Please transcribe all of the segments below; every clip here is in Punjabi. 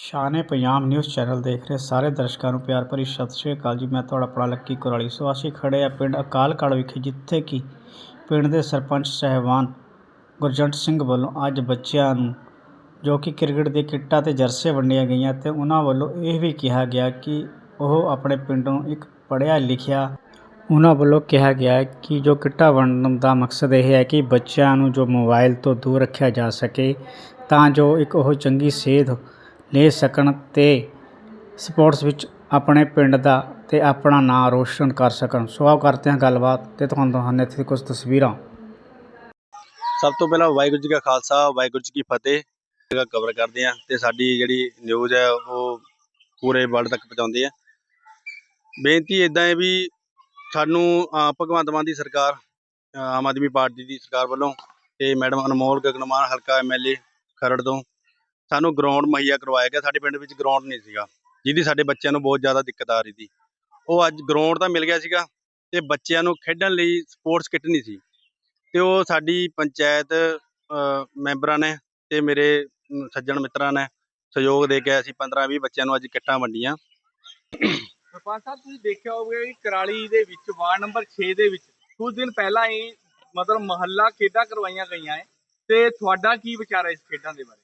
ਸ਼ਾਨ ਪੰਜਾਬ ਨਿਊਜ਼ ਚੈਨਲ ਦੇਖ ਰਹੇ ਸਾਰੇ ਦਰਸ਼ਕਾਂ ਨੂੰ ਪਿਆਰ ਭਰੀ ਸਤਿ ਸ਼੍ਰੀ ਅਕਾਲ ਜੀ। ਮੈਂ ਤੁਹਾਡਾ ਆਪਣਾ ਲੱਕੀ ਕੁਰਾਲੀ। ਸੋ ਅਸੀਂ ਖੜੇ ਆ ਪਿੰਡ ਅਕਾਲਕੜ ਵਿਖੇ, ਜਿੱਥੇ ਕਿ ਪਿੰਡ ਦੇ ਸਰਪੰਚ ਸਹਿਬਾਨ ਗੁਰਜੰਟ ਸਿੰਘ ਵੱਲੋਂ ਅੱਜ ਬੱਚਿਆਂ ਨੂੰ, ਜੋ ਕਿ ਕ੍ਰਿਕਟ ਦੇ ਕਿੱਟਾਂ ਤੇ ਜਰਸੇ ਵੰਡੀਆਂ ਗਈਆਂ ਤੇ ਉਹਨਾਂ ਵੱਲੋਂ ਇਹ ਵੀ ਕਿਹਾ ਗਿਆ ਕਿ ਉਹ ਆਪਣੇ ਪਿੰਡ ਨੂੰ ਇੱਕ ਪੜ੍ਹਿਆ ਲਿਖਿਆ ਉਹਨਾਂ ਵੱਲੋਂ ਕਿਹਾ ਗਿਆ ਕਿ ਜੋ ਕਿੱਟਾਂ ਵੰਡਣ ਦਾ ਮਕਸਦ ਇਹ ਹੈ ਕਿ ਬੱਚਿਆਂ ਨੂੰ ਜੋ ਮੋਬਾਈਲ ਤੋਂ ਦੂਰ ਰੱਖਿਆ ਜਾ ਸਕੇ, ਤਾਂ ਜੋ ਇੱਕ ਉਹ ਚੰਗੀ ਸੇਧ ਲੈ ਸਕਣ ਅਤੇ ਸਪੋਰਟਸ ਵਿੱਚ ਆਪਣੇ ਪਿੰਡ ਦਾ ਅਤੇ ਆਪਣਾ ਨਾਂ ਰੋਸ਼ਨ ਕਰ ਸਕਣ। ਸੋ ਆਓ ਕਰਦੇ ਹਾਂ ਗੱਲਬਾਤ ਅਤੇ ਤੁਹਾਨੂੰ ਦਿਖਾਉਂਦੇ ਇੱਥੇ ਦੀ ਕੁਝ ਤਸਵੀਰਾਂ। ਸਭ ਤੋਂ ਪਹਿਲਾਂ ਵਾਹਿਗੁਰੂ ਜੀ ਕਾ ਖਾਲਸਾ, ਵਾਹਿਗੁਰੂ ਜੀ ਕੀ ਫਤਿਹ। ਦਾ ਕਵਰ ਕਰਦੇ ਆ ਤੇ ਸਾਡੀ ਜਿਹੜੀ ਨਿਊਜ਼ ਹੈ ਉਹ ਪੂਰੇ ਵਰਲਡ ਤੱਕ ਪਹੁੰਚਾਉਂਦੇ ਆ ਬੇਨਤੀ ਇਦਾਂ ਹੈ ਵੀ ਸਾਨੂੰ ਭਗਵੰਤ ਮਾਨ ਦੀ ਸਰਕਾਰ ਆਮ ਆਦਮੀ ਪਾਰਟੀ ਦੀ ਸਰਕਾਰ ਵੱਲੋਂ ਤੇ ਮੈਡਮ ਅਨਮੋਲ ਗਗਨਮਾਨ ਹਲਕਾ ਐਮਐਲਏ ਖਰੜ ਤੋਂ ਸਾਨੂੰ ਗਰਾਊਂਡ ਮੁਹੱਈਆ ਕਰਵਾਇਆ ਗਿਆ। ਸਾਡੇ ਪਿੰਡ ਵਿੱਚ ਗਰਾਊਂਡ ਨਹੀਂ ਸੀਗਾ, ਜਿਹਦੀ ਸਾਡੇ ਬੱਚਿਆਂ ਨੂੰ ਬਹੁਤ ਜ਼ਿਆਦਾ ਦਿੱਕਤ ਆ ਰਹੀ ਸੀ। ਉਹ ਅੱਜ ਗਰਾਊਂਡ ਤਾਂ ਮਿਲ ਗਿਆ ਸੀਗਾ ਤੇ ਬੱਚਿਆਂ ਨੂੰ ਖੇਡਣ ਲਈ ਸਪੋਰਟਸ ਕਿੱਟ ਨਹੀਂ ਸੀ। ਤੇ ਉਹ ਸਾਡੀ ਪੰਚਾਇਤ ਮੈਂਬਰਾਂ ਨੇ ਤੇ ਮੇਰੇ ਸੱਜਣ ਮਿੱਤਰਾਂ ਨੇ ਸਹਿਯੋਗ ਦੇ ਕੇ ਅਸੀਂ 15 20 ਬੱਚਿਆਂ ਨੂੰ ਅੱਜ ਕਿੱਟਾਂ ਵੰਡੀਆਂ। ਸਰਪੰਚ ਸਾਹਿਬ, ਤੁਸੀਂ ਦੇਖਿਆ ਹੋਵੇਗਾ ਕਿ ਕਰਾਲੀ ਦੇ ਵਿੱਚ, ਵਾਰਡ ਨੰਬਰ 6 ਦੇ ਵਿੱਚ ਕੁਝ ਦਿਨ ਪਹਿਲਾਂ ਹੀ ਮਤਲਬ ਮਹੱਲਾ ਖੇਡਾਂ ਕਰਵਾਈਆਂ ਗਈਆਂ ਹੈ ਤੇ ਤੁਹਾਡਾ ਕੀ ਵਿਚਾਰ ਹੈ ਇਸ ਖੇਡਾਂ ਦੇ ਬਾਰੇ?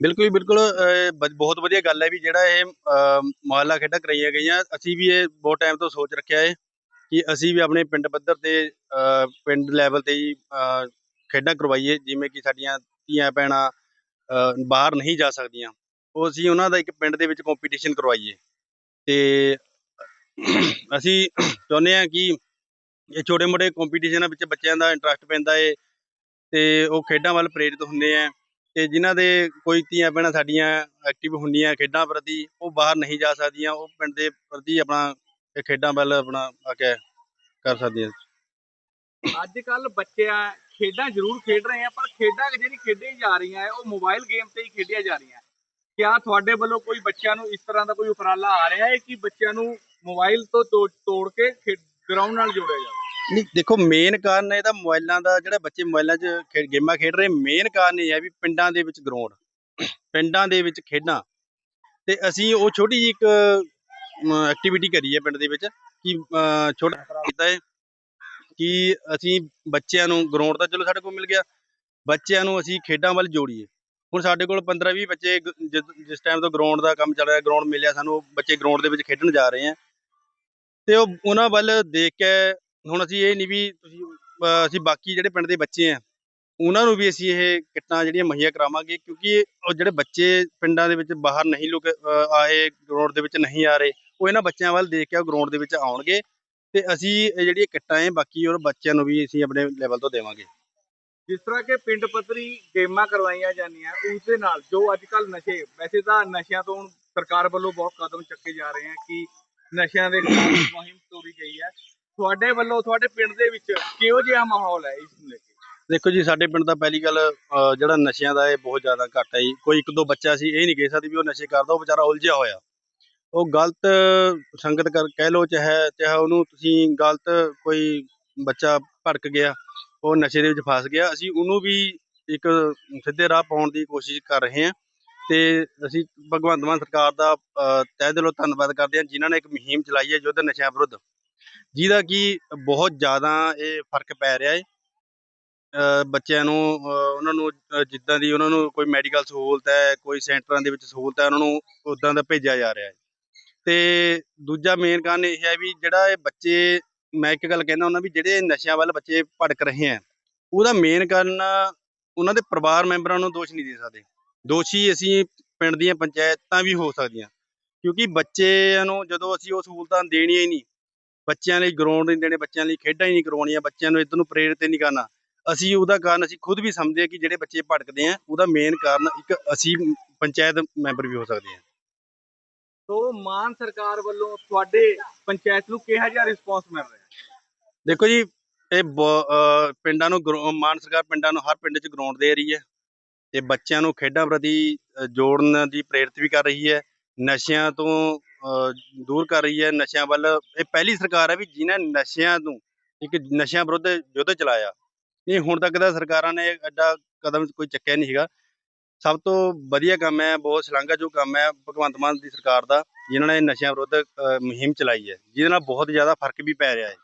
ਬਿਲਕੁਲ ਜੀ ਬਿਲਕੁਲ ਅ, ਬ- ਬਹੁਤ ਵਧੀਆ ਗੱਲ ਹੈ ਵੀ ਜਿਹੜਾ ਇਹ ਅ, ਮੁਹੱਲਾ ਖੇਡਾਂ ਕਰਾਈਆਂ ਗਈਆਂ ਅਸੀਂ ਵੀ ਇਹ ਬਹੁਤ ਟਾਈਮ ਤੋਂ ਸੋਚ ਰੱਖਿਆ ਹੈ ਕਿ ਅਸੀਂ ਵੀ ਆਪਣੇ ਪਿੰਡ ਪੱਧਰ ਤੇ ਅ, ਪਿੰਡ ਲੈਵਲ ਤੇ ਹੀ ਅ, ਖੇਡਾਂ ਕਰਵਾਈਏ ਜਿਵੇਂ ਕਿ ਸਾਡੀਆਂ ਧੀਆਂ ਭੈਣਾਂ ਅ, ਬਾਹਰ ਨਹੀਂ ਜਾ ਸਕਦੀਆਂ। ਉਹ ਅਸੀਂ ਉਹਨਾਂ ਦਾ ਇੱਕ ਪਿੰਡ ਦੇ ਵਿੱਚ ਕੰਪੀਟੀਸ਼ਨ ਕਰਵਾਈਏ। ਤੇ ਅਸੀਂ ਚਾਹੁੰਦੇ ਹਾਂ ਕਿ ਇਹ ਛੋਟੇ ਮੋਟੇ ਕੰਪੀਟੀਸ਼ਨਾਂ ਵਿੱਚ ਬੱਚਿਆਂ ਦਾ ਇੰਟਰਸਟ ਪੈਂਦਾ ਏ ਤੇ ਉਹ ਖੇਡਾਂ ਵੱਲ ਪ੍ਰੇਰਿਤ ਹੁੰਦੇ ਆ। ਤੇ ਜਿਨ੍ਹਾਂ ਦੇ ਕੋਈ ਧੀਆਂ ਭੈਣਾਂ ਸਾਡੀਆਂ ਐਕਟਿਵ ਹੁੰਦੀਆਂ ਖੇਡਾਂ ਪ੍ਰਤੀ, ਉਹ ਬਾਹਰ ਨਹੀਂ ਜਾ ਸਕਦੀਆਂ, ਉਹ ਪਿੰਡ ਦੇ ਪ੍ਰਤੀ ਆਪਣਾ ਇਹ ਖੇਡਾਂ ਵੱਲ ਆਪਣਾ ਆ ਕੇ ਕਰ ਸਕਦੀਆਂ। ਅੱਜ ਕੱਲ ਬੱਚੇ ਆ ਖੇਡਾਂ ਜ਼ਰੂਰ ਖੇਡ ਰਹੇ ਆ, ਪਰ ਖੇਡਾਂ ਜਿਹੜੀ ਖੇਡੀਆਂ ਜਾ ਰਹੀਆਂ ਹੈ, ਉਹ ਮੋਬਾਈਲ ਗੇਮ ਤੇ ਹੀ ਖੇਡੀਆਂ ਜਾ ਰਹੀਆਂ। ਕਿਆ ਤੁਹਾਡੇ ਵੱਲੋਂ ਕੋਈ ਬੱਚਿਆਂ ਨੂੰ ਇਸ ਤਰ੍ਹਾਂ ਦਾ ਕੋਈ ਉਪਰਾਲਾ ਆ ਰਿਹਾ ਹੈ ਕਿ ਬੱਚਿਆਂ ਨੂੰ ਮੋਬਾਈਲ ਤੋਂ ਤੋੜ ਤੋੜ ਕੇ ਗਰਾਊਂਡ ਨਾਲ ਜੋੜਿਆ ਜਾਵੇ? ਨਹੀਂ ਦੇਖੋ ਮੇਨ ਕਾਰਨ ਇਹਦਾ ਮੋਬਾਈਲਾਂ ਦਾ ਜਿਹੜਾ ਬੱਚੇ ਮੋਬਾਈਲਾਂ 'ਚ ਖੇ- ਗੇਮਾਂ ਖੇਡ ਰਹੇ ਮੇਨ ਕਾਰਨ ਇਹ ਹੈ ਵੀ ਪਿੰਡਾਂ ਦੇ ਵਿੱਚ ਗਰਾਊਂਡ ਪਿੰਡਾਂ ਦੇ ਵਿੱਚ ਖੇਡਾਂ। ਤੇ ਅਸੀਂ ਉਹ ਛੋਟੀ ਜਿਹੀ ਇੱਕ ਐਕਟੀਵਿਟੀ ਕਰੀ ਹੈ ਪਿੰਡ ਦੇ ਵਿੱਚ ਕਿ ਅਮ, ਛੋਟਾ ਕੀਤਾ ਹੈ ਕਿ ਅਸੀਂ ਬੱਚਿਆਂ ਨੂੰ ਗਰਾਊਂਡ ਤਾਂ ਚਲੋ ਸਾਡੇ ਕੋਲ ਮਿਲ ਗਿਆ ਬੱਚਿਆਂ ਨੂੰ ਅਸੀਂ ਖੇਡਾਂ ਵੱਲ ਜੋੜੀਏ। ਹੁਣ ਸਾਡੇ ਕੋਲ 15 20 ਬੱਚੇ ਗ- ਜਿ- ਜਿਸ ਟਾਈਮ ਤੋਂ ਗਰਾਊਂਡ ਦਾ ਕੰਮ ਚੱਲ ਰਿਹਾ ਗਰਾਊਂਡ ਮਿਲਿਆ ਸਾਨੂੰ ਉਹ ਬੱਚੇ ਗਰਾਊਂਡ ਦੇ ਵਿੱਚ ਖੇਡਣ ਜਾ ਰਹੇ ਆ ਤੇ ਉਹ ਉਹਨਾਂ ਵੱਲ ਦੇਖ ਕੇ ਹੁਣ ਅਸੀਂ ਇਹ ਨਹੀਂ ਵੀ ਤੁਸੀਂ, ਅਹ ਅਸੀਂ ਬਾਕੀ ਜਿਹੜੇ ਪਿੰਡ ਦੇ ਬੱਚੇ ਆ, ਉਹਨਾਂ ਨੂੰ ਵੀ ਅਸੀਂ ਇਹ ਕਿੱਟਾਂ ਜਿਹੜੀਆਂ ਮੁਹੱਈਆ ਕਰਾਵਾਂਗੇ, ਕਿਉਂਕਿ ਉਹ ਜਿਹੜੇ ਬੱਚੇ ਪਿੰਡਾਂ ਦੇ ਵਿੱਚ ਬਾਹਰ ਨਹੀਂ ਲੋਕ, ਅਹ ਆਏ ਗਰਾਊਂਡ ਦੇ ਵਿੱਚ ਨਹੀਂ ਆ ਰਹੇ, ਉਹ ਇਹਨਾਂ ਬੱਚਿਆਂ ਵੱਲ ਦੇਖ ਕੇ ਉਹ ਗਰਾਊਂਡ ਦੇ ਵਿੱਚ ਆਉਣਗੇ ਤੇ ਅਸੀਂ ਇਹ ਜਿਹੜੀਆਂ ਕਿੱਟਾਂ ਹੈ ਬਾਕੀ ਉਹ ਬੱਚਿਆਂ ਨੂੰ ਵੀ ਅਸੀਂ ਆਪਣੇ ਲੈਵਲ ਤੋਂ ਦੇਵਾਂਗੇ। ਜਿਸ ਤਰ੍ਹਾਂ ਕਿ ਪਿੰਡ ਪੱਧਰੀ ਗੇਮਾਂ ਕਰਵਾਈਆਂ ਜਾਂਦੀਆਂ, ਉਸ ਦੇ ਨਾਲ ਜੋ ਅੱਜ ਕੱਲ ਨਸ਼ੇ, ਵੈਸੇ ਤਾਂ ਨਸ਼ਿਆਂ ਤੋਂ ਹੁਣ ਸਰਕਾਰ ਵੱਲੋਂ ਬਹੁਤ ਕਦਮ ਚੱਕੇ ਜਾ ਰਹੇ ਆ ਕਿ ਨਸ਼ਿਆਂ ਦੇ ਖਿਲਾਫ ਮੁਹਿੰਮ ਤੋਰੀ ਗਈ ਹੈ। ਤੁਹਾਡੇ ਵੱਲੋਂ ਤੁਹਾਡੇ ਪਿੰਡ ਦੇ ਵਿੱਚ ਕਿਹੋ ਜਿਹਾ ਮਾਹੌਲ ਹੈ ਇਸ ਨੂੰ ਲੈ ਕੇ? ਦੇਖੋ ਜੀ ਸਾਡੇ ਪਿੰਡ ਦਾ ਪਹਿਲੀ ਗੱਲ ਅਹ ਜਿਹੜਾ ਨਸ਼ਿਆਂ ਦਾ ਇਹ ਬਹੁਤ ਜ਼ਿਆਦਾ ਘੱਟ ਹੈ ਜੀ। ਕੋਈ ਇੱਕ ਦੋ ਬੱਚਾ ਸੀ ਇਹ ਨਹੀਂ ਕਹਿ ਸਕਦੇ ਵੀ ਉਹ ਨਸ਼ੇ ਕਰਦਾ ਉਹ ਵਿਚਾਰਾ ਉਲਝਿਆ ਹੋਇਆ। ਉਹ ਗਲਤ ਸੰਗਤ ਕਰ ਕਹਿ ਲੋ ਚਾਹੇ ਚਾਹੇ ਉਹਨੂੰ ਤੁਸੀਂ ਗਲਤ ਕੋਈ ਬੱਚਾ ਭੜਕ ਗਿਆ ਉਹ ਨਸ਼ੇ ਦੇ ਵਿੱਚ ਫਸ ਗਿਆ ਅਸੀਂ ਉਹਨੂੰ ਵੀ ਇੱਕ ਸਿੱਧੇ ਰਾਹ ਪਾਉਣ ਦੀ ਕੋਸ਼ਿਸ਼ ਕਰ ਰਹੇ ਹਾਂ। ਤੇ ਅਸੀਂ ਭਗਵੰਤ ਮਾਨ ਸਰਕਾਰ ਦਾ ਅਹ, ਤਹਿ ਦਿਲੋਂ ਧੰਨਵਾਦ ਕਰਦੇ ਹਾਂ ਜਿਨ੍ਹਾਂ ਨੇ ਇੱਕ ਮੁਹਿੰਮ ਚਲਾਈ ਹੈ ਯੁੱਧ ਨਸ਼ਿਆਂ ਵਿਰੁੱਧ। ਜਿਹਦਾ ਕਿ ਬਹੁਤ ਜ਼ਿਆਦਾ ਇਹ ਫ਼ਰਕ ਪੈ ਰਿਹਾ ਹੈ ਅ, ਬੱਚਿਆਂ ਨੂੰ ਉਹਨਾਂ ਨੂੰ ਜਿੱਦਾਂ ਦੀ ਉਹਨਾਂ ਨੂੰ ਕੋਈ ਮੈਡੀਕਲ ਸਹੂਲਤ ਹੈ ਕੋਈ ਸੈਂਟਰਾਂ ਦੇ ਵਿੱਚ ਸਹੂਲਤ ਹੈ ਉਹਨਾਂ ਨੂੰ ਉਦਾਂ ਦਾ ਭੇਜਿਆ ਜਾ ਰਿਹਾ ਹੈ ਤੇ ਦੂਜਾ ਮੇਨ ਕਾਰਨ ਇਹ ਹੈ ਵੀ ਜਿਹੜਾ ਇਹ ਬੱਚੇ ਮੈਂ ਇੱਕ ਗੱਲ ਕਹਿੰਦਾ ਉਹਨਾਂ ਵੀ ਜਿਹੜੇ ਨਸ਼ਿਆਂ ਵੱਲ ਬੱਚੇ ਭੜਕ ਰਹੇ ਆ ਉਹਦਾ ਮੇਨ ਕਾਰਨ ਉਹਨਾਂ ਦੇ ਪਰਿਵਾਰ ਮੈਂਬਰਾਂ ਨੂੰ ਦੋਸ਼ ਨਹੀਂ ਦੇ ਸਕਦੇ। ਦੋਸ਼ੀ ਅਸੀਂ ਪਿੰਡ ਦੀਆਂ ਪੰਚਾਇਤਾਂ ਵੀ ਹੋ ਸਕਦੀਆਂ ਕਿਉਂਕਿ ਬੱਚਿਆਂ ਨੂੰ ਜਦੋਂ ਅਸੀਂ ਉਹ ਸਹੂਲਤਾਂ ਦੇਣੀਆਂ ਹੀ ਨਹੀਂ ਬੱਚਿਆਂ ਲਈ ਗਰਾਊਂਡ ਨਹੀਂ ਦੇਣੇ ਬੱਚਿਆਂ ਲਈ ਖੇਡਾਂ ਹੀ ਨਹੀਂ ਕਰਵਾਉਣੀਆਂ ਬੱਚਿਆਂ ਨੂੰ ਇੱਧਰ ਨੂੰ ਪ੍ਰੇਰਿਤ ਨਹੀਂ ਕਰਨਾ। ਅਸੀਂ ਉਹਦਾ ਕਾਰਨ ਅਸੀਂ ਖੁਦ ਵੀ ਸਮਝਦੇ ਹਾਂ ਕਿ ਜਿਹੜੇ ਬੱਚੇ ਭਟਕਦੇ ਆ ਉਹਦਾ ਮੇਨ ਕਾਰਨ ਇੱਕ ਅਸੀਂ ਪੰਚਾਇਤ ਮੈਂਬਰ ਵੀ ਹੋ ਸਕਦੇ ਹਾਂ। ਸੋ ਮਾਨ ਸਰਕਾਰ ਵੱਲੋਂ ਤੁਹਾਡੇ ਪੰਚਾਇਤ ਨੂੰ ਕਿਹੋ ਜਿਹਾ ਰਿਸਪੌਂਸ ਮਿਲ ਰਿਹਾ? ਦੇਖੋ ਜੀ ਇਹ ਪਿੰਡਾਂ ਨੂੰ ਮਾਨ ਸਰਕਾਰ ਪਿੰਡਾਂ ਨੂੰ ਹਰ ਪਿੰਡ 'ਚ ਗਰਾਊਂਡ ਦੇ ਰਹੀ ਹੈ ਤੇ ਬੱਚਿਆਂ ਨੂੰ ਖੇਡਾਂ ਪ੍ਰਤੀ ਜੋੜਨ ਦੀ ਪ੍ਰੇਰਿਤ ਵੀ ਕਰ ਰਹੀ ਹੈ। ਨਸ਼ਿਆਂ ਤੋਂ ਦੂਰ ਕਰ ਰਹੀ ਹੈ ਨਸ਼ਿਆਂ ਵੱਲ। ਇਹ ਪਹਿਲੀ ਸਰਕਾਰ ਹੈ ਵੀ ਜਿਨ੍ਹਾਂ ਨਸ਼ਿਆਂ ਨੂੰ ਇੱਕ ਨਸ਼ਿਆਂ ਵਿਰੁੱਧ ਯੁੱਧ ਚਲਾਇਆ। ਇਹ ਹੁਣ ਤੱਕ ਦਾ ਸਰਕਾਰਾਂ ਨੇ ਐਡਾ ਕਦਮ ਕੋਈ ਚੱਕਿਆ ਨਹੀਂ ਹੈਗਾ ਸਭ ਤੋਂ ਵਧੀਆ ਕੰਮ ਹੈ ਬਹੁਤ ਸ਼ਲਾਘਾ ਜੋ ਕੰਮ ਹੈ ਭਗਵੰਤ ਮਾਨ ਦੀ ਸਰਕਾਰ ਦਾ ਜਿਨ੍ਹਾਂ ਨੇ ਨਸ਼ਿਆਂ ਵਿਰੁੱਧ ਮੁਹਿੰਮ ਚਲਾਈ ਹੈ। ਜਿਹਦੇ ਨਾਲ ਬਹੁਤ ਜ਼ਿਆਦਾ ਫ਼ਰਕ ਵੀ ਪੈ ਰਿਹਾ ਹੈ।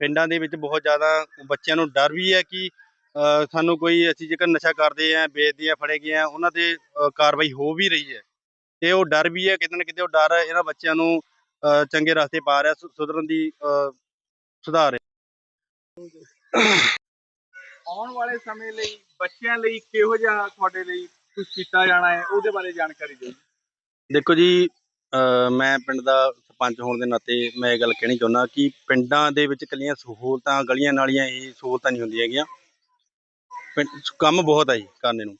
ਪਿੰਡਾਂ ਦੇ ਵਿੱਚ ਬਹੁਤ ਜ਼ਿਆਦਾ ਬੱਚਿਆਂ ਨੂੰ ਡਰ ਵੀ ਹੈ ਕਿ ਅ, ਸਾਨੂੰ ਕੋਈ ਅਸੀਂ ਜੇਕਰ ਨਸ਼ਾ ਕਰਦੇ ਆ ਵੇਚਦੇ ਆ ਫੜੇ ਗਏ ਆ ਉਹਨਾਂ ਤੇ ਕਾਰਵਾਈ ਹੋ ਵੀ ਰਹੀ ਹੈ। ਤੇ ਉਹ ਡਰ ਵੀ ਹੈ ਕਿਤੇ ਨਾ ਕਿਤੇ ਉਹ ਡਰ ਇਹਨਾਂ ਬੱਚਿਆਂ ਨੂੰ ਚੰਗੇ ਰਸਤੇ ਪਾ ਰਿਹਾ ਸੁਧਰਨ ਦੀ ਸੁਧਾਰ ਰਿਹਾ। ਆਉਣ ਵਾਲੇ ਸਮੇਂ ਲਈ ਬੱਚਿਆਂ ਲਈ ਕਿਹੋ ਜਿਹਾ ਤੁਹਾਡੇ ਲਈ ਕੁਝ ਕੀਤਾ ਜਾਣਾ ਹੈ ਉਹਦੇ ਬਾਰੇ ਜਾਣਕਾਰੀ ਦਿਓ। ਦੇਖੋ ਜੀ ਮੈਂ ਪਿੰਡ ਦਾ ਸਰਪੰਚ ਹੋਣ ਦੇ ਨਾਤੇ ਮੈਂ ਇਹ ਗੱਲ ਕਹਿਣੀ ਚਾਹੁੰਦਾ ਕਿ ਪਿੰਡਾਂ ਦੇ ਵਿੱਚ ਇਕੱਲੀਆਂ ਸਹੂਲਤਾਂ ਗਲੀਆਂ ਨਾਲੀਆਂ ਇਹ ਸਹੂਲਤਾਂ ਨਹੀਂ ਹੁੰਦੀਆਂ ਹੈਗੀਆਂ। ਕੰਮ ਬਹੁਤ ਹੈ ਜੀ ਕਰਨੇ ਨੂੰ।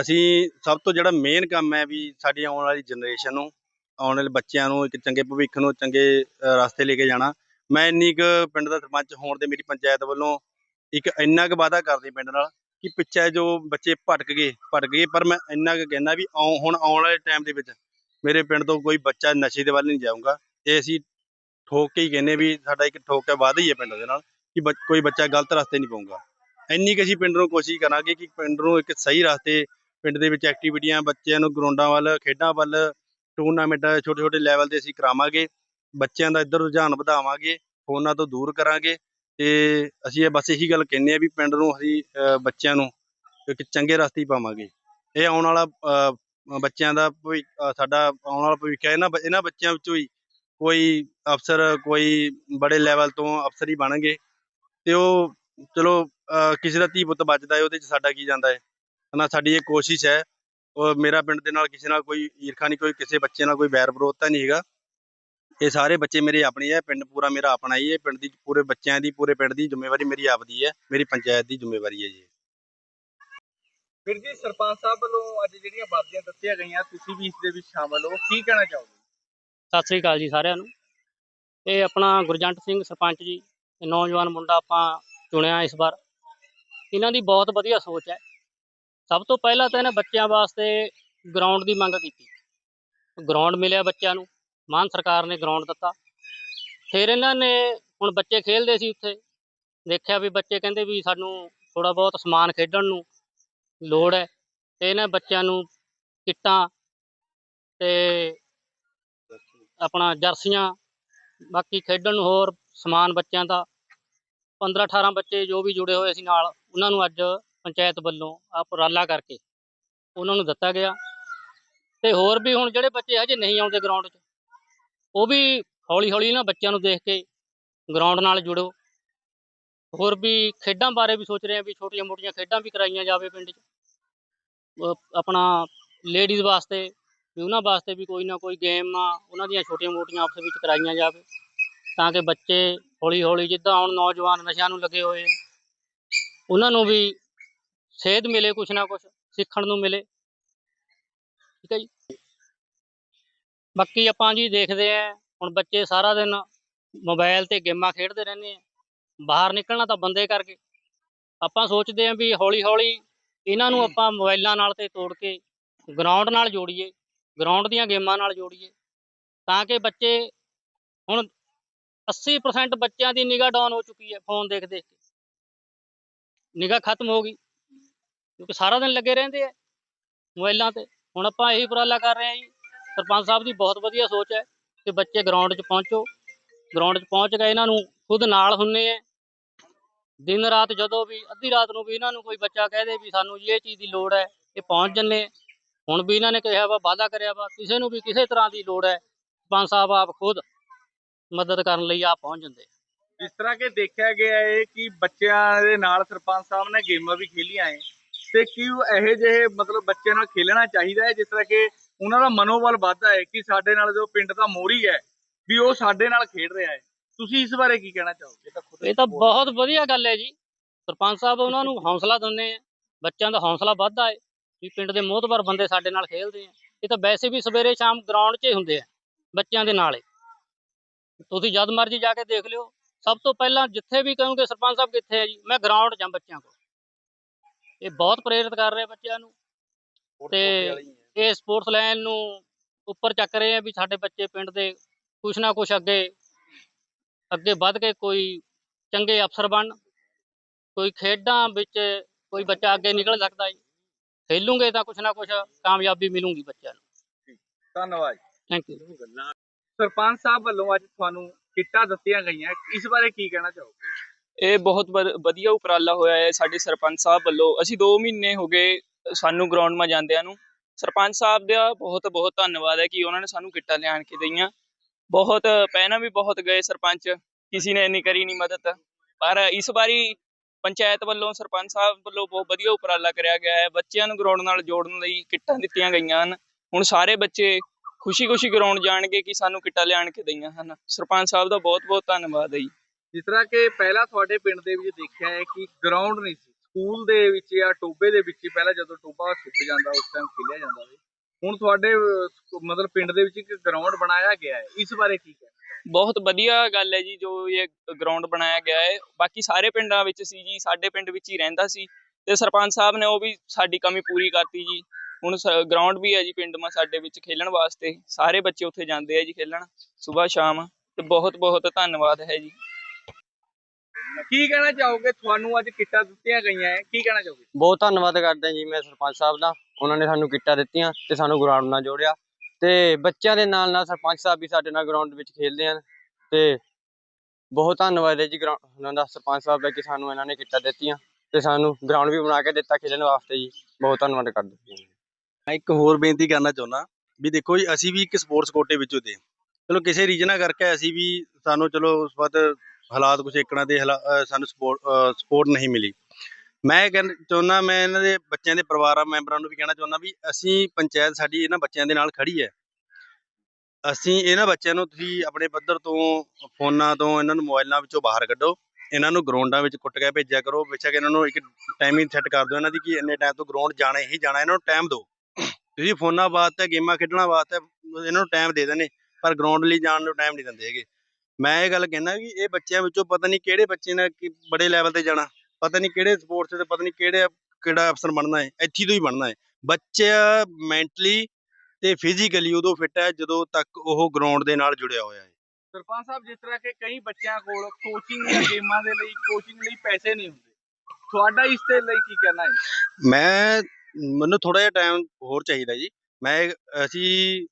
ਅਸੀਂ ਸਭ ਤੋਂ ਜਿਹੜਾ ਮੇਨ ਕੰਮ ਹੈ ਵੀ ਸਾਡੀ ਆਉਣ ਵਾਲੀ ਜਨਰੇਸ਼ਨ ਨੂੰ, ਆਉਣ ਵਾਲੇ ਬੱਚਿਆਂ ਨੂੰ, ਇੱਕ ਚੰਗੇ ਭਵਿੱਖ ਨੂੰ, ਚੰਗੇ ਰਸਤੇ ਲੈ ਕੇ ਜਾਣਾ। ਮੈਂ ਇੰਨੀ ਕੁ ਪਿੰਡ ਦਾ ਸਰਪੰਚ ਹੋਣ ਦੇ ਮੇਰੀ ਪੰਚਾਇਤ ਵੱਲੋਂ ਇੱਕ ਇੰਨਾ ਕੁ ਵਾਅਦਾ ਕਰਦੀ ਪਿੰਡ ਨਾਲ ਕਿ ਪਿੱਛੇ ਜੋ ਬੱਚੇ ਭਟਕ ਗਏ ਭਟਕ ਗਏ, ਪਰ ਮੈਂ ਇੰਨਾ ਕੁ ਕਹਿੰਦਾ ਵੀ ਆਉ, ਹੁਣ ਆਉਣ ਵਾਲੇ ਟਾਈਮ ਦੇ ਵਿੱਚ ਮੇਰੇ ਪਿੰਡ ਤੋਂ ਕੋਈ ਬੱਚਾ ਨਸ਼ੇ ਦੇ ਵੱਲ ਨਹੀਂ ਜਾਊਗਾ। ਇਹ ਅਸੀਂ ਠੋਕ ਕੇ ਹੀ ਕਹਿੰਦੇ ਵੀ ਸਾਡਾ ਇੱਕ ਠੋਕ ਕੇ ਵਾਅਦਾ ਹੀ ਹੈ ਪਿੰਡ ਦੇ ਨਾਲ ਕਿ ਬੱਚ- ਕੋਈ ਬੱਚਾ ਗਲਤ ਰਸਤੇ ਨਹੀਂ ਪਾਊਗਾ। ਇੰਨੀ ਕੁ ਅਸੀਂ ਪਿੰਡ ਨੂੰ ਕੋਸ਼ਿਸ਼ ਕਰਾਂਗੇ ਕਿ ਪਿੰਡ ਨੂੰ ਇੱਕ ਸਹੀ ਰਸਤੇ ਪਿੰਡ ਦੇ ਵਿੱਚ ਐਕਟੀਵਿਟੀਆਂ ਬੱਚਿਆਂ ਨੂੰ ਗਰਾਊਂਡਾਂ ਵੱਲ ਖੇਡਾਂ ਵੱਲ ਟੂਰਨਾਮੈਂਟ ਛੋਟੇ ਛੋਟੇ ਲੈਵਲ ਤੇ ਅਸੀਂ ਕਰਾਵਾਂਗੇ। ਬੱਚਿਆਂ ਦਾ ਇੱਧਰ ਰੁਝਾਨ ਵਧਾਵਾਂਗੇ ਫੋਨਾਂ ਤੋਂ ਦੂਰ ਕਰਾਂਗੇ ਤੇ ਅਸੀਂ ਇਹ ਬਸ ਇਹੀ ਗੱਲ ਕਹਿੰਦੇ ਆ ਵੀ ਪਿੰਡ ਨੂੰ ਅਸੀਂ ਬੱਚਿਆਂ ਨੂੰ ਇੱਕ ਚੰਗੇ ਰਸਤੇ ਪਾਵਾਂਗੇ। ਇਹ ਆਉਣ ਵਾਲਾ ਅ, ਬੱਚਿਆਂ ਦਾ ਭਵਿੱਖ ਸਾਡਾ ਆਉਣ ਵਾਲਾ ਭਵਿੱਖ ਹੈ ਇਹਨਾਂ ਬ- ਇਹਨਾਂ ਬੱਚਿਆਂ ਵਿੱਚੋਂ ਹੀ ਕੋਈ ਅਫਸਰ ਕੋਈ ਬੜੇ ਲੈਵਲ ਤੋਂ ਅਫਸਰ ਹੀ ਬਣਨਗੇ ਤੇ ਉਹ ਚਲੋ ਅ, ਕਿਸੇ ਦਾ ਧੀ ਪੁੱਤ ਬਚਦਾ ਹੈ ਉਹਦੇ 'ਚ ਸਾਡਾ ਕੀ ਜਾਂਦਾ ਹੈ? ਹਨਾ ਸਾਡੀ ਇਹ ਕੋਸ਼ਿਸ਼ ਹੈ। ਉਹ ਮੇਰਾ ਪਿੰਡ ਦੇ ਨਾਲ ਕਿਸੇ ਨਾਲ ਕੋਈ ਈਰਖਾ ਨਹੀਂ ਕੋਈ ਕਿਸੇ ਬੱਚੇ ਨਾਲ ਕੋਈ ਵੈਰ ਵਿਰੋਧ ਤਾਂ ਨਹੀਂ ਹੈਗਾ। ਇਹ ਸਾਰੇ ਬੱਚੇ ਮੇਰੇ ਆਪਣੇ ਹੈ ਪਿੰਡ ਪੂਰਾ ਮੇਰਾ ਆਪਣਾ ਹੀ ਹੈ। ਪਿੰਡ ਦੀ ਪੂਰੇ ਬੱਚਿਆਂ ਦੀ ਪੂਰੇ ਪਿੰਡ ਦੀ ਜ਼ਿੰਮੇਵਾਰੀ ਮੇਰੀ ਆਪਦੀ ਹੈ ਮੇਰੀ ਪੰਚਾਇਤ ਦੀ ਜ਼ਿੰਮੇਵਾਰੀ ਹੈ ਜੀ। ਵੀਰ ਜੀ ਸਰਪੰਚ ਸਾਹਿਬ ਵੱਲੋਂ ਅੱਜ ਜਿਹੜੀਆਂ ਵਰਦੀਆਂ ਦਿੱਤੀਆਂ ਗਈਆਂ ਤੁਸੀਂ ਵੀ ਇਸ ਦੇ ਵਿੱਚ ਸ਼ਾਮਲ ਹੋ। ਕੀ ਕਹਿਣਾ ਚਾਹੋਗੇ? ਸਤਿ ਸ੍ਰੀ ਅਕਾਲ ਜੀ ਸਾਰਿਆਂ ਨੂੰ। ਇਹ ਆਪਣਾ ਗੁਰਜੰਟ ਸਿੰਘ ਸਰਪੰਚ ਜੀ ਇਹ ਨੌਜਵਾਨ ਮੁੰਡਾ ਆਪਾਂ ਚੁਣਿਆ ਇਸ ਵਾਰ। ਇਹਨਾਂ ਦੀ ਬਹੁਤ ਵਧੀਆ ਸੋਚ ਹੈ। ਸਭ ਤੋਂ ਪਹਿਲਾਂ ਤਾਂ ਇਹਨੇ ਬੱਚਿਆਂ ਵਾਸਤੇ ਗਰਾਊਂਡ ਦੀ ਮੰਗ ਕੀਤੀ। ਗਰਾਊਂਡ ਮਿਲਿਆ ਬੱਚਿਆਂ ਨੂੰ, ਮਾਨ ਸਰਕਾਰ ਨੇ ਗਰਾਊਂਡ ਦਿੱਤਾ। ਫਿਰ ਇਹਨਾਂ ਨੇ ਹੁਣ ਬੱਚੇ ਖੇਡਦੇ ਸੀ ਉੱਥੇ। ਦੇਖਿਆ ਵੀ ਬੱਚੇ ਕਹਿੰਦੇ ਵੀ ਸਾਨੂੰ ਥੋੜਾ ਬਹੁਤ ਸਮਾਨ ਖੇਡਣ ਨੂੰ ਲੋੜ ਹੈ। ਤੇ ਇਹਨਾਂ ਬੱਚਿਆਂ ਨੂੰ ਕਿੱਟਾਂ ਤੇ ਆਪਣਾ ਜਰਸੀਆਂ, ਬਾਕੀ ਖੇਡਣ ਨੂੰ ਹੋਰ ਸਮਾਨ ਬੱਚਿਆਂ ਦਾ। 15 18 ਬੱਚੇ ਜੋ ਵੀ ਜੁੜੇ ਹੋਏ ਸੀ ਨਾਲ, ਉਹਨਾਂ ਨੂੰ ਅੱਜ ਪੰਚਾਇਤ ਵੱਲੋਂ ਆ ਉਪਰਾਲਾ ਕਰਕੇ ਉਹਨਾਂ ਨੂੰ ਦਿੱਤਾ ਗਿਆ। ਤੇ ਹੋਰ ਵੀ ਹੁਣ ਜਿਹੜੇ ਬੱਚੇ ਹਜੇ ਨਹੀਂ ਆਉਂਦੇ ਗਰਾਊਂਡ 'ਚ, ਉਹ ਵੀ ਹੌਲੀ ਹੌਲੀ ਨਾ ਬੱਚਿਆਂ ਨੂੰ ਦੇਖ ਕੇ ਗਰਾਊਂਡ ਨਾਲ ਜੁੜੋ। ਹੋਰ ਵੀ ਖੇਡਾਂ ਬਾਰੇ ਵੀ ਸੋਚ ਰਹੇ ਆ ਵੀ ਛੋਟੀਆਂ ਮੋਟੀਆਂ ਖੇਡਾਂ ਵੀ ਕਰਾਈਆਂ ਜਾਵੇ ਪਿੰਡ 'ਚ। ਆਪਣਾ ਲੇਡੀਜ਼ ਵਾਸਤੇ ਵੀ ਉਹਨਾਂ ਵਾਸਤੇ ਵੀ ਕੋਈ ਨਾ ਕੋਈ ਗੇਮ ਆ, ਉਹਨਾਂ ਦੀਆਂ ਛੋਟੀਆਂ ਮੋਟੀਆਂ ਆਪਸ ਵਿੱਚ ਕਰਾਈਆਂ ਜਾਵੇ, ਤਾਂ ਕਿ ਬੱਚੇ ਹੌਲੀ ਹੌਲੀ ਜਿੱਦਾਂ ਹੁਣ ਨੌਜਵਾਨ ਨਸ਼ਿਆਂ ਨੂੰ ਲੱਗੇ ਹੋਏ ਉਹਨਾਂ ਨੂੰ ਵੀ ਸੇਧ ਮਿਲੇ ਕੁਛ ਨਾ ਕੁਛ, ਸਿੱਖਣ ਨੂੰ ਮਿਲੇ। ਠੀਕ ਹੈ ਜੀ। ਬਾਕੀ ਆਪਾਂ ਜੀ ਦੇਖਦੇ ਆ ਹੁਣ ਬੱਚੇ ਸਾਰਾ ਦਿਨ ਮੋਬਾਈਲ ਤੇ ਗੇਮਾਂ ਖੇਡਦੇ ਰਹਿੰਦੇ ਆ। ਬਾਹਰ ਨਿਕਲਣਾ ਤਾਂ ਬੰਦੇ ਕਰਕੇ। ਆਪਾਂ ਸੋਚਦੇ ਆ ਵੀ ਹੌਲੀ ਹੌਲੀ ਇਹਨਾਂ ਨੂੰ ਆਪਾਂ ਮੋਬਾਈਲਾਂ ਨਾਲ ਤੇ ਤੋੜ ਕੇ ਗਰਾਊਂਡ ਨਾਲ ਜੋੜੀਏ ਗਰਾਊਂਡ ਦੀਆਂ ਗੇਮਾਂ ਨਾਲ ਜੋੜੀਏ, ਤਾਂ ਕਿ ਬੱਚੇ ਹੁਣ 80% ਬੱਚਿਆਂ ਦੀ ਨਿਗਾਹ ਡਾਊਨ ਹੋ ਚੁੱਕੀ ਹੈ ਫੋਨ ਦੇਖ ਦੇਖ ਕੇ। ਨਿਗਾਹ ਖਤਮ ਹੋ ਗਈ। ਕਿਉਂਕਿ ਸਾਰਾ ਦਿਨ ਲੱਗੇ ਰਹਿੰਦੇ ਆ ਮੋਬਾਈਲਾਂ ਤੇ। ਹੁਣ ਆਪਾਂ ਇਹੀ ਉਪਰਾਲਾ ਕਰ ਰਹੇ ਹਾਂ ਜੀ। ਸਰਪੰਚ ਸਾਹਿਬ ਦੀ ਬਹੁਤ ਵਧੀਆ ਸੋਚ ਹੈ ਕਿ ਬੱਚੇ ਗਰਾਊਂਡ 'ਚ ਪਹੁੰਚੋ। ਗਰਾਊਂਡ 'ਚ ਪਹੁੰਚ ਕੇ ਇਹਨਾਂ ਨੂੰ ਖੁਦ ਨਾਲ ਹੁੰਨੇ ਆ। ਦਿਨ ਰਾਤ ਜਦੋਂ ਵੀ, ਅੱਧੀ ਰਾਤ ਨੂੰ ਵੀ ਇਹਨਾਂ ਨੂੰ ਕੋਈ ਬੱਚਾ ਕਹਿ ਦੇ ਵੀ ਸਾਨੂੰ ਜੀ ਇਹ ਚੀਜ਼ ਦੀ ਲੋੜ ਹੈ, ਇਹ ਪਹੁੰਚ ਜੰਨੇ ਹੁਣ ਵੀ ਇਹਨਾਂ ਨੇ ਕਿਹਾ ਵਾ, ਵਾਅਦਾ ਕਰਿਆ ਵਾ, ਕਿਸੇ ਨੂੰ ਵੀ ਕਿਸੇ ਤਰ੍ਹਾਂ ਦੀ ਲੋੜ ਹੈ ਸਰਪੰਚ ਸਾਹਿਬ ਆਪ ਖੁਦ ਮਦਦ ਕਰਨ ਲਈ ਆਪ ਪਹੁੰਚ ਜਾਂਦੇ ਜਿਸ ਤਰ੍ਹਾਂ ਕਿ ਦੇਖਿਆ ਗਿਆ ਹੈ ਕਿ ਬੱਚਿਆਂ ਦੇ ਨਾਲ ਸਰਪੰਚ ਸਾਹਿਬ ਨੇ ਗੇਮਾਂ ਵੀ ਖੇਲੀਆਂ ਹੈ। ਤੇ ਕੀ ਉਹ ਇਹੋ ਜਿਹੇ ਮਤਲਬ ਬੱਚਿਆਂ ਨਾਲ ਖੇਲਣਾ ਚਾਹੀਦਾ ਹੈ ਜਿਸ ਤਰ੍ਹਾਂ ਕਿ ਉਹਨਾਂ ਦਾ ਮਨੋਬਲ ਵੱਧਦਾ ਹੈ ਕਿ ਸਾਡੇ ਨਾਲ ਜੋ ਪਿੰਡ ਦਾ ਮੋਰੀ ਹੈ ਵੀ ਉਹ ਸਾਡੇ ਨਾਲ ਖੇਡ ਰਿਹਾ ਹੈ। ਤੁਸੀਂ ਇਸ ਬਾਰੇ ਕੀ ਕਹਿਣਾ ਚਾਹੋਗੇ? ਇਹ ਤਾਂ ਬਹੁਤ ਵਧੀਆ ਗੱਲ ਹੈ ਜੀ। ਸਰਪੰਚ ਸਾਹਿਬ ਉਹਨਾਂ ਨੂੰ ਹੌਸਲਾ ਦਿੰਦੇ ਆ। ਬੱਚਿਆਂ ਦਾ ਹੌਸਲਾ ਵੱਧਦਾ ਹੈ ਵੀ ਪਿੰਡ ਦੇ ਮੋਹਤਬਰ ਬੰਦੇ ਸਾਡੇ ਨਾਲ ਖੇਡਦੇ ਆ। ਇਹ ਤਾਂ ਵੈਸੇ ਵੀ ਸਵੇਰੇ ਸ਼ਾਮ ਗਰਾਊਂਡ 'ਚ ਹੀ ਹੁੰਦੇ ਆ ਬੱਚਿਆਂ ਦੇ ਨਾਲ ਤੁਸੀਂ ਜਦ ਮਰਜ਼ੀ ਜਾ ਕੇ ਦੇਖ ਲਿਓ। ਸਭ ਤੋਂ ਪਹਿਲਾਂ ਜਿੱਥੇ ਵੀ ਕਹੋਗੇ ਸਰਪੰਚ ਸਾਹਿਬ ਕਿੱਥੇ ਹੈ ਜੀ? ਮੈਂ ਗਰਾਊਂਡ ਹਾਂ ਬੱਚਿਆਂ ਕੋਲ। ਇਹ ਬਹੁਤ ਪ੍ਰੇਰਿਤ ਕਰ ਰਹੇ ਬੱਚਿਆਂ ਨੂੰ ਤੇ ਇਹ ਸਪੋਰਟਸ ਲਾਈਨ ਨੂੰ ਉੱਪਰ ਚੱਕ ਰਹੇ ਆ ਵੀ ਸਾਡੇ ਬੱਚੇ ਪਿੰਡ ਦੇ ਕੁਛ ਨਾ ਕੁਛ ਅੱਗੇ ਅੱਗੇ ਵੱਧ ਕੇ ਕੋਈ ਚੰਗੇ ਅਫਸਰ ਬਣ ਕੋਈ ਖੇਡਾਂ ਵਿੱਚ ਕੋਈ ਬੱਚਾ ਅੱਗੇ ਨਿਕਲ ਸਕਦਾ ਹੈ ਖੇਲੂਗੇ ਤਾਂ ਕੁਛ ਨਾ ਕੁਛ ਕਾਮਯਾਬੀ ਮਿਲੂਗੀ ਬੱਚਿਆਂ ਨੂੰ। ਧੰਨਵਾਦ ਥੈਂਕ ਯੂ ਸਰਪੰਚ ਸਾਹਿਬ ਵੱਲੋਂ ਅੱਜ ਤੁਹਾਨੂੰ ਕਿੱਟਾਂ ਦਿੱਤੀਆਂ ਗਈਆਂ। ਇਸ ਬਾਰੇ ਕੀ ਕਹਿਣਾ ਚਾਹੋਗੇ? ਇਹ ਬਹੁਤ ਵਧ- ਵਧੀਆ ਉਪਰਾਲਾ ਹੋਇਆ ਹੈ ਸਾਡੇ ਸਰਪੰਚ ਸਾਹਿਬ ਵੱਲੋਂ। ਅਸੀਂ 2 ਮਹੀਨੇ ਹੋ ਗਏ ਸਾਨੂੰ ਗਰਾਊਂਡ 'ਮਾ ਜਾਂਦਿਆਂ ਨੂੰ। ਸਰਪੰਚ ਸਾਹਿਬ ਦਾ ਬਹੁਤ ਬਹੁਤ ਧੰਨਵਾਦ ਹੈ ਕਿ ਉਹਨਾਂ ਨੇ ਸਾਨੂੰ ਕਿੱਟਾਂ ਲਿਆਣ ਕੇ ਦਈਆਂ। ਬਹੁਤ, ਪਹਿਲਾਂ ਵੀ ਬਹੁਤ ਗਏ ਸਰਪੰਚ, ਕਿਸੇ ਨੇ ਇੰਨੀ ਕਰੀ ਨਹੀਂ ਮਦਦ। ਪਰ ਇਸ ਵਾਰੀ ਪੰਚਾਇਤ ਵੱਲੋਂ, ਸਰਪੰਚ ਸਾਹਿਬ ਵੱਲੋਂ ਬਹੁਤ ਵਧੀਆ ਉਪਰਾਲਾ ਕਰਿਆ ਗਿਆ ਹੈ। ਬੱਚਿਆਂ ਨੂੰ ਗਰਾਊਂਡ ਨਾਲ ਜੋੜਨ ਲਈ ਕਿੱਟਾਂ ਦਿੱਤੀਆਂ ਗਈਆਂ ਹਨ। ਹੁਣ ਸਾਰੇ ਬੱਚੇ ਖੁਸ਼ੀ-ਖੁਸ਼ੀ ਗਰਾਊਂਡ ਜਾਣਗੇ ਕਿ ਸਾਨੂੰ ਕਿੱਟਾਂ ਲਿਆਣ ਕੇ ਦਈਆਂ ਹਨ। ਸਰਪੰਚ ਸਾਹਿਬ ਦਾ ਬਹੁਤ-ਬਹੁਤ ਧੰਨਵਾਦ ਹੈ ਜੀ। ਜਿਸ ਤਰ੍ਹਾਂ ਕਿ ਪਹਿਲਾਂ ਤੁਹਾਡੇ ਪਿੰਡ ਦੇ ਵਿੱਚ ਦੇਖਿਆ ਹੈ ਕਿ ਗਰਾਊਂਡ ਨਹੀਂ ਸੀ। ਸਕੂਲ ਦੇ ਵਿੱਚ ਜਾਂ ਟੋਬੇ ਦੇ ਵਿੱਚ ਹੀ ਪਹਿਲਾਂ ਜਦੋਂ ਟੋਬਾ ਸੁੱਕ ਜਾਂਦਾ ਉਸ ਟਾਈਮ ਖੇਲਿਆ ਜਾਂਦਾ ਸੀ। ਹੁਣ ਤੁਹਾਡੇ ਅਹ, ਮਤਲਬ ਪਿੰਡ ਦੇ ਵਿੱਚ ਇੱਕ ਗਰਾਊਂਡ ਬਣਾਇਆ ਗਿਆ ਹੈ। ਇਸ ਬਾਰੇ ਕੀ ਕਹਿਣਾ ਬਹੁਤ ਵਧੀਆ ਗੱਲ ਹੈ ਜੀ ਜੋ ਇਹ ਗਰਾਊਂਡ ਬਣਾਇਆ ਗਿਆ ਹੈ। ਬਾਕੀ ਸਾਰੇ ਪਿੰਡਾਂ ਵਿੱਚ ਸੀ ਜੀ ਸਾਡੇ ਪਿੰਡ ਵਿੱਚ ਹੀ ਰਹਿੰਦਾ ਸੀ। ਤੇ ਸਰਪੰਚ ਸਾਹਿਬ ਨੇ ਉਹ ਵੀ ਸਾਡੀ ਕਮੀ ਪੂਰੀ ਕਰਤੀ ਜੀ। ਹੁਣ ਗਰਾਊਂਡ ਵੀ ਹੈ ਜੀ ਪਿੰਡ ਮਾ ਸਾਡੇ ਵਿੱਚ ਖੇਲਣ ਵਾਸਤੇ। ਸਾਰੇ ਬੱਚੇ ਉੱਥੇ ਜਾਂਦੇ ਆ ਜੀ ਖੇਲਣ ਸਵੇਰ ਸ਼ਾਮ। ਤੇ ਬਹੁਤ ਬਹੁਤ ਧੰਨਵਾਦ ਹੈ ਜੀ। ਕੀ ਕਹਿਣਾ ਚਾਹੋਗੇ? ਤੁਹਾਨੂੰ ਅੱਜ ਕਿੱਟਾਂ ਦਿੱਤੀਆਂ ਗਈਆਂ ਹੈ ਕੀ ਕਹਿਣਾ ਚਾਹੋਗੇ? ਬਹੁਤ ਧੰਨਵਾਦ ਕਰਦੇ ਹਾਂ ਜੀ ਮੈਂ ਸਰਪੰਚ ਸਾਹਿਬ ਦਾ। ਉਹਨਾਂ ਨੇ ਸਾਨੂੰ ਕਿੱਟਾਂ ਦਿੱਤੀਆਂ ਤੇ ਸਾਨੂੰ ਗਰਾਊਂਡ ਨਾਲ ਜੋੜਿਆ। ਤੇ ਬੱਚਿਆਂ ਦੇ ਨਾਲ ਨਾਲ ਸਰਪੰਚ ਸਾਹਿਬ ਵੀ ਸਾਡੇ ਨਾਲ ਗਰਾਊਂਡ ਵਿੱਚ ਖੇਡਦੇ ਹਨ। ਤੇ ਬਹੁਤ ਧੰਨਵਾਦ ਹੈ ਜੀ ਉਹਨਾਂ ਦਾ ਸਰਪੰਚ ਸਾਹਿਬ ਦਾ ਕਿ ਸਾਨੂੰ ਇਹਨਾਂ ਨੇ ਕਿੱਟਾਂ ਦਿੱਤੀਆਂ ਤੇ ਸਾਨੂੰ ਗਰਾਊਂਡ ਵੀ ਬਣਾ ਕੇ ਦਿੱਤਾ ਖੇਡਣ ਵਾਸਤੇ ਜੀ। ਬਹੁਤ ਧੰਨਵਾਦ ਕਰਦੇ ਹਾਂ। ਮੈਂ ਇੱਕ ਹੋਰ ਬੇਨਤੀ ਕਰਨਾ ਚਾਹੁੰਦਾ ਵੀ ਦੇਖੋ ਜੀ ਅਸੀਂ ਵੀ ਇੱਕ ਸਪੋਰਟਸ ਕੋਟੇ ਵਿੱਚੋਂ ਦੇ ਚਲੋ ਕਿਸੇ ਰੀਜਨਾਂ ਕਰਕੇ ਅਸੀਂ ਵੀ ਸਾਨੂੰ ਚਲੋ ਉਸ ਵਕਤ ਹਾਲਾਤ ਕੁਛ ਏਕਣਾ ਦੇ ਹਾਲਾ- ਸਾਨੂੰ ਸਪੋਰਟ ਸਪੋਰਟ ਨਹੀਂ ਮਿਲੀ। ਮੈਂ ਕਹਿਣਾ, ਚਾਹੁੰਦਾ ਮੈਂ ਇਹਨਾਂ ਦੇ ਬੱਚਿਆਂ ਦੇ ਪਰਿਵਾਰਾਂ ਮੈਂਬਰਾਂ ਨੂੰ ਵੀ ਕਹਿਣਾ ਚਾਹੁੰਦਾ ਵੀ ਅਸੀਂ ਪੰਚਾਇਤ ਸਾਡੀ ਇਹਨਾਂ ਬੱਚਿਆਂ ਦੇ ਨਾਲ ਖੜੀ ਹੈ। ਅਸੀਂ ਇਹਨਾਂ ਬੱਚਿਆਂ ਨੂੰ ਤੁਸੀਂ ਆਪਣੇ ਪੱਧਰ ਤੋਂ, ਫੋਨਾਂ ਤੋਂ, ਇਹਨਾਂ ਨੂੰ ਮੋਬਾਈਲਾਂ ਵਿੱਚੋਂ ਬਾਹਰ ਕੱਢੋ। ਇਹਨਾਂ ਨੂੰ ਗਰਾਊਂਡਾਂ ਵਿੱਚ ਕੁੱਟ ਕੇ ਭੇਜਿਆ ਕਰੋ। ਬੇਸ਼ੱਕ ਇਹਨਾਂ ਨੂੰ ਇੱਕ ਟਾਈਮਿੰਗ ਸੈੱਟ ਕਰ ਦਿਓ ਇਹਨਾਂ ਦੀ ਕਿ ਇੰਨੇ ਟਾਈਮ ਤੋਂ ਗਰਾਊਂਡ ਜਾਣਾ ਹੀ ਜਾਣਾ, ਇਹਨਾਂ ਨੂੰ ਟਾਈਮ ਦਿਓ। ਤੁਸੀਂ ਫੋਨਾਂ ਵਾਸਤੇ, ਗੇਮਾਂ ਖੇਡਣ ਵਾਸਤੇ, ਇਹਨਾਂ ਨੂੰ ਟਾਈਮ ਦੇ ਦਿੰਦੇ ਪਰ ਗਰਾਊਂਡ ਲਈ ਜਾਣ ਨੂੰ ਟਾਈਮ ਨਹੀਂ ਦਿੰਦੇ ਹੈਗੇ। ਮੈਂ ਇਹ ਗੱਲ ਕਹਿਣਾ ਕਿ ਇਹ ਬੱਚਿਆਂ ਵਿੱਚੋਂ ਪਤਾ ਨਹੀਂ ਕਿਹੜੇ ਬੱਚੇ ਨੇ ਕਿ ਬੜੇ ਲੈਵਲ ਤੇ ਜਾਣਾ ਪਤਾ ਨਹੀਂ ਕਿਹੜੇ ਸਪੋਰਟਸ ਤੇ ਪਤਾ ਨਹੀਂ ਕਿਹੜੇ ਕਿਹੜਾ ਅਫਸਰ ਬਣਨਾ ਹੈ ਇੱਥੇ ਤੋਂ ਹੀ ਬਣਨਾ ਹੈ। ਬੱਚਾ ਮੈਂਟਲੀ ਤੇ ਫਿਜ਼ੀਕਲੀ ਉਦੋਂ ਫਿੱਟ ਹੈ ਜਦੋਂ ਤੱਕ ਉਹ ਗਰਾਊਂਡ ਦੇ ਨਾਲ ਜੁੜਿਆ ਹੋਇਆ ਹੈ। ਸਰਪੰਚ ਸਾਹਿਬ ਜਿਸ ਤਰ੍ਹਾਂ ਕਿ ਕਈ ਬੱਚਿਆਂ ਕੋਲ ਕੋਚਿੰਗ ਜਾਂ ਗੇਮਾਂ ਦੇ ਲਈ ਕੋਚਿੰਗ ਲਈ ਪੈਸੇ ਨਹੀਂ ਹੁੰਦੇ। ਤੁਹਾਡਾ ਇਸ ਦੇ ਲਈ ਕੀ ਕਹਿਣਾ ਹੈ? ਮੈਂ ਮੈਨੂੰ ਥੋੜਾ ਜਿਹਾ ਟਾਈਮ ਹੋਰ ਚਾਹੀਦਾ ਜੀ। ਮੈਂ ਅਸੀਂ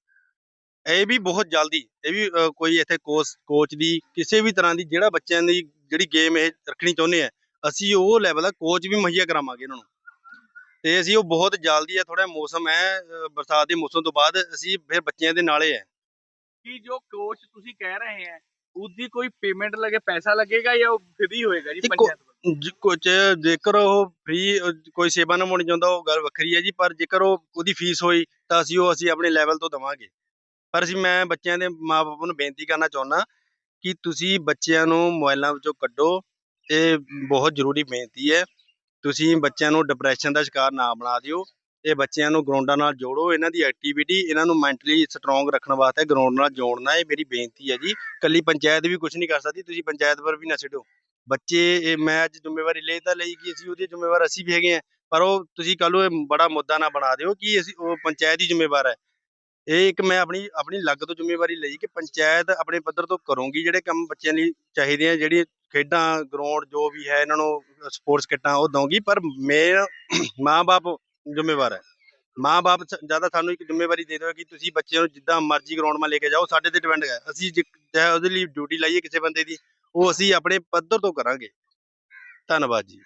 ਇਹ ਵੀ ਬਹੁਤ ਜਲਦੀ ਇਹ ਵੀ ਅ, ਕੋਈ ਇੱਥੇ ਕੋਚ ਕੋਚ ਦੀ ਕਿਸੇ ਵੀ ਤਰ੍ਹਾਂ ਦੀ ਜਿਹੜਾ ਬੱਚਿਆਂ ਦੀ ਜਿਹੜੀ ਗੇਮ ਇਹ ਰੱਖਣੀ ਚਾਹੁੰਦੇ ਆ ਅਸੀਂ ਉਹ ਲੈਵਲ ਦਾ ਕੋਚ ਵੀ ਮੁਹੱਈਆ ਕਰਾਵਾਂਗੇ ਇਹਨਾਂ ਨੂੰ। ਤੇ ਅਸੀਂ ਉਹ ਬਹੁਤ ਜਲਦੀ ਹੈ ਥੋੜਾ ਮੌਸਮ ਹੈ ਅ, ਬਰਸਾਤ ਦੇ ਮੌਸਮ ਤੋਂ ਬਾਅਦ ਅਸੀਂ ਫਿਰ ਬੱਚਿਆਂ ਦੇ ਨਾਲੇ ਹੈ ਕਿ ਜੋ ਕੋਚ ਤੁਸੀਂ ਕਹਿ ਰਹੇ ਹੈ ਉਸਦੀ ਕੋਈ ਪੇਮੈਂਟ ਲਗੇ ਪੈਸਾ ਲੱਗੇਗਾ ਜਾਂ ਉਹ ਫ੍ਰੀ ਹੋਏਗਾ ਜੀ ਦੇਖੋ, ਪੰਚਾਇਤ ਵੱਲੋਂ ਜ- ਕੁਝ ਜੇਕਰ ਉਹ ਫ੍ਰੀ ਕੋਈ ਸੇਵਾ ਨਿਭਾਉਣੀ ਚਾਹੁੰਦਾ ਉਹ ਗੱਲ ਵੱਖਰੀ ਹੈ ਜੀ ਪਰ ਜੇਕਰ ਉਹ ਉਹਦੀ ਫੀਸ ਹੋਈ ਤਾਂ ਅਸੀਂ ਉਹ ਅਸੀਂ ਆਪਣੇ ਲੈਵਲ ਤੋਂ ਦਵਾਂਗੇ। ਪਰ ਅਸੀਂ, ਮੈਂ ਬੱਚਿਆਂ ਦੇ ਮਾਪੇ ਨੂੰ ਬੇਨਤੀ ਕਰਨਾ ਚਾਹੁੰਦਾ ਕਿ ਤੁਸੀਂ ਬੱਚਿਆਂ ਨੂੰ ਮੋਬਾਈਲਾਂ ਵਿੱਚੋਂ ਕੱਢੋ ਇਹ ਬਹੁਤ ਜ਼ਰੂਰੀ ਬੇਨਤੀ ਹੈ, ਤੁਸੀਂ ਬੱਚਿਆਂ ਨੂੰ ਡਿਪਰੈਸ਼ਨ ਦਾ ਸ਼ਿਕਾਰ ਨਾ ਬਣਾ ਦਿਓ ਇਹ ਬੱਚਿਆਂ ਨੂੰ ਗਰਾਊਂਡਾਂ ਨਾਲ ਜੋੜੋ, ਇਹਨਾਂ ਦੀ ਐਕਟੀਵਿਟੀ ਇਹਨਾਂ ਨੂੰ ਮੈਂਟਲੀ ਸਟਰੋਂਗ ਰੱਖਣ ਵਾਸਤੇ ਗਰਾਊਂਡ ਨਾਲ ਜੋੜਨਾ ਇਹ ਮੇਰੀ ਬੇਨਤੀ ਹੈ ਜੀ। ਕੱਲੀ ਪੰਚਾਇਤ ਵੀ ਕੁਝ ਨਹੀਂ ਕਰ ਸਕਦੀ, ਤੁਸੀਂ ਪੰਚਾਇਤ ਪਰ ਵੀ ਨਾ ਛੱਡੋ। ਬੱਚੇ, ਇਹ ਮੈਂ ਅੱਜ ਜ਼ਿੰਮੇਵਾਰੀ ਲਈ ਤਾਂ ਲਈ ਕਿ ਅਸੀਂ ਉਹਦੀ ਜ਼ਿੰਮੇਵਾਰ ਅਸੀਂ ਵੀ ਹੈਗੇ ਆ ਪਰ ਉਹ ਤੁਸੀਂ ਕੱਲ ਨੂੰ ਇਹ ਬੜਾ ਮੁੱਦਾ ਨਾ ਬਣਾ ਦਿਓ ਕਿ ਅਸੀਂ, ਉਹ ਪੰਚਾਇਤ ਹੀ ਜ਼ਿੰਮੇਵਾਰ ਹੈ। ਇਹ ਇੱਕ ਮੈਂ ਆਪਣੀ ਆਪਣੀ ਲੱਗ ਤੋਂ ਜ਼ਿੰਮੇਵਾਰੀ ਲਈ ਕਿ ਪੰਚਾਇਤ ਆਪਣੇ ਪੱਧਰ ਤੋਂ ਕਰੂੰਗੀ, ਜਿਹੜੇ ਕੰਮ ਬੱਚਿਆਂ ਲਈ ਚਾਹੀਦੇ ਆ, ਜਿਹੜੀ ਖੇਡਾਂ ਗਰਾਊਂਡ ਜੋ ਵੀ ਹੈ, ਇਹਨਾਂ ਨੂੰ ਸਪੋਰਟਸ ਕਿੱਟਾਂ ਉਹ ਦਊਂਗੀ, ਪਰ ਮੇਰਾ ਮਾਂ-ਬਾਪ ਜ਼ਿੰਮੇਵਾਰ ਹੈ। ਮਾਂ-ਬਾਪ ਜ਼ਿਆਦਾ ਸਾਨੂੰ ਇੱਕ ਜ਼ਿੰਮੇਵਾਰੀ ਦੇ ਦਿਓ ਕਿ ਤੁਸੀਂ ਬੱਚਿਆਂ ਨੂੰ ਜਿੱਦਾਂ ਮਰਜ਼ੀ ਗਰਾਊਂਡ 'ਮਾ ਲੈ ਕੇ ਜਾਓ, ਸਾਡੇ ਤੇ ਡਿਪੈਂਡ ਹੈ। ਅਸੀਂ ਜੇ ਚਾਹੇ ਉਹਦੇ ਲਈ ਡਿਊਟੀ ਲਾਈਏ ਕਿਸੇ ਬੰਦੇ ਦੀ, ਉਹ ਅਸੀਂ ਆਪਣੇ ਪੱਧਰ ਤੋਂ ਕਰਾਂਗੇ। ਧੰਨਵਾਦ ਜੀ।